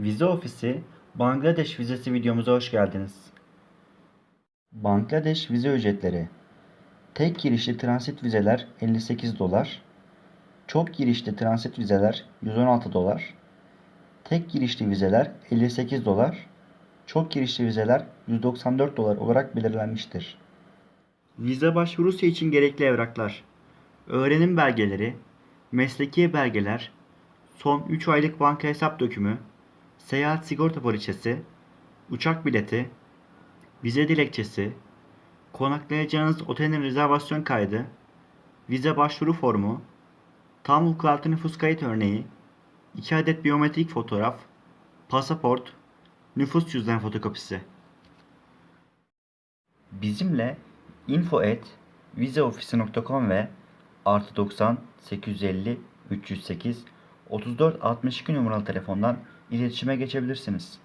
Vize Ofisi Bangladeş vizesi videomuza hoş geldiniz. Bangladeş vize ücretleri. Tek girişli transit vizeler 58 dolar, çok girişli transit vizeler 116 dolar, tek girişli vizeler 58 dolar, çok girişli vizeler 194 dolar olarak belirlenmiştir. Vize başvurusu için gerekli evraklar. Öğrenim belgeleri, mesleki belgeler, son 3 aylık banka hesap dökümü, seyahat sigorta poliçesi, uçak bileti, vize dilekçesi, konaklayacağınız otelin rezervasyon kaydı, vize başvuru formu, tam vukuatlı nüfus kayıt örneği, 2 adet biyometrik fotoğraf, pasaport, nüfus cüzdan fotokopisi. Bizimle info at vizeofisi.com ve artı 90 850 308 34 62 numaralı telefondan iletişime geçebilirsiniz.